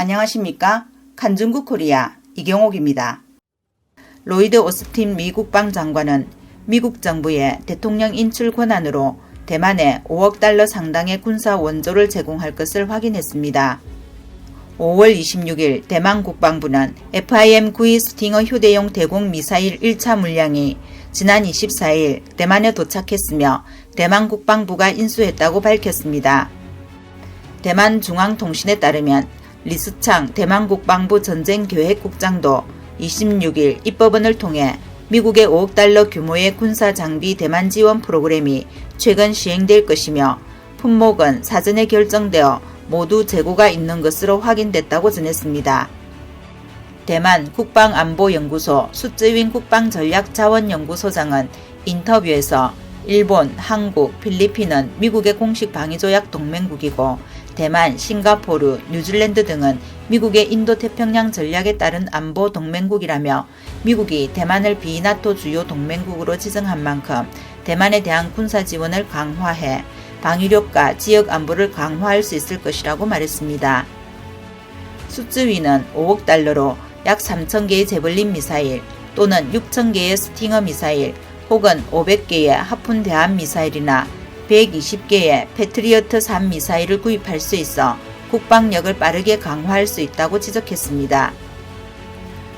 안녕하십니까? 간중국 코리아 이경옥입니다. 로이드 오스틴 미 국 방장관은 미국 정부의 대통령 인출 권한으로 대만에 5억 달러 상당의 군사 원조를 제공할 것을 확인했습니다. 5월 26일 대만 국방부는 FIM-9 스팅어 휴대용 대공 미사일 1차 물량이 지난 24일 대만에 도착했으며 대만 국방부가 인수했다고 밝혔습니다. 대만 중앙통신에 따르면 리스창 대만 국 방부 전쟁 계획국장도 26일 입법원을 통해 미국의 5억 달러 규모의 군사 장비 대만 지원 프로그램이 최근 시행될 것이며 품목은 사전에 결정되어 모두 재고가 있는 것으로 확인됐다고 전했습니다. 대만 국방안보연구소 수쯔윈 국방전략자원연구소장은 인터뷰에서 일본, 한국, 필리핀은 미국의 공식 방위조약 동맹국이고 대만, 싱가포르, 뉴질랜드 등은 미국의 인도태평양 전략에 따른 안보 동맹국이라며 미국이 대만을 비나토 주요 동맹국으로 지정한 만큼 대만에 대한 군사 지원을 강화해 방위력과 지역 안보를 강화할 수 있을 것이라고 말했습니다. 수쯔위는 5억 달러로 약 3,000개의 제블린 미사일 또는 6,000개의 스팅어 미사일 혹은 500개의 하푼 대함 미사일이나 120개의 패트리어트 3 미사일을 구입할 수 있어 국방력을 빠르게 강화할 수 있다고 지적했습니다.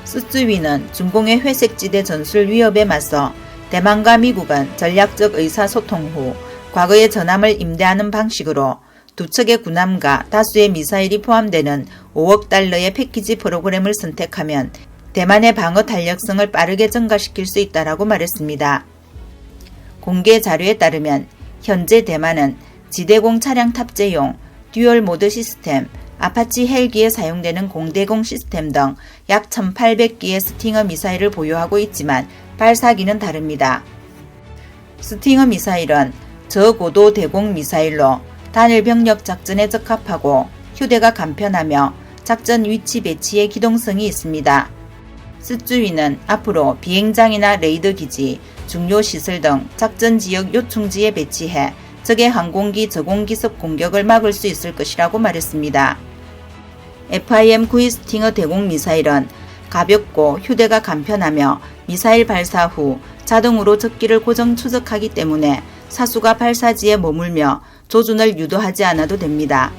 수쯔위는 중공의 회색지대 전술 위협에 맞서 대만과 미국은 전략적 의사소통 후 과거의 전함을 임대하는 방식으로 두 척의 군함과 다수의 미사일이 포함되는 5억 달러의 패키지 프로그램을 선택하면 대만의 방어 탄력성을 빠르게 증가시킬 수 있다라고 말했습니다. 공개 자료에 따르면 현재 대만은 지대공 차량 탑재용 듀얼 모드 시스템, 아파치 헬기에 사용되는 공대공 시스템 등 약 1,800기의 스팅어 미사일을 보유하고 있지만 발사기는 다릅니다. 스팅어 미사일은 저고도 대공 미사일로 단일 병력 작전에 적합하고 휴대가 간편하며 작전 위치 배치의 기동성이 있습니다. 스쭈위는 앞으로 비행장이나 레이더 기지, 중요 시설 등 작전 지역 요충지에 배치해 적의 항공기 저공기습 공격을 막을 수 있을 것이라고 말했습니다. FIM-9 스팅어 대공 미사일은 가볍고 휴대가 간편하며 미사일 발사 후 자동으로 적기를 고정 추적하기 때문에 사수가 발사지에 머물며 조준을 유도하지 않아도 됩니다.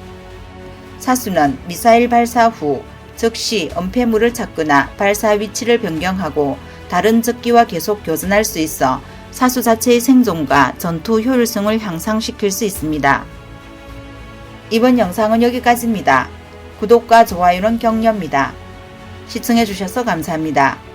사수는 미사일 발사 후 즉시 은폐물을 찾거나 발사 위치를 변경하고 다른 적기와 계속 교전할 수 있어 사수 자체의 생존과 전투 효율성을 향상시킬 수 있습니다. 이번 영상은 여기까지입니다. 구독과 좋아요는 격려입니다. 시청해주셔서 감사합니다.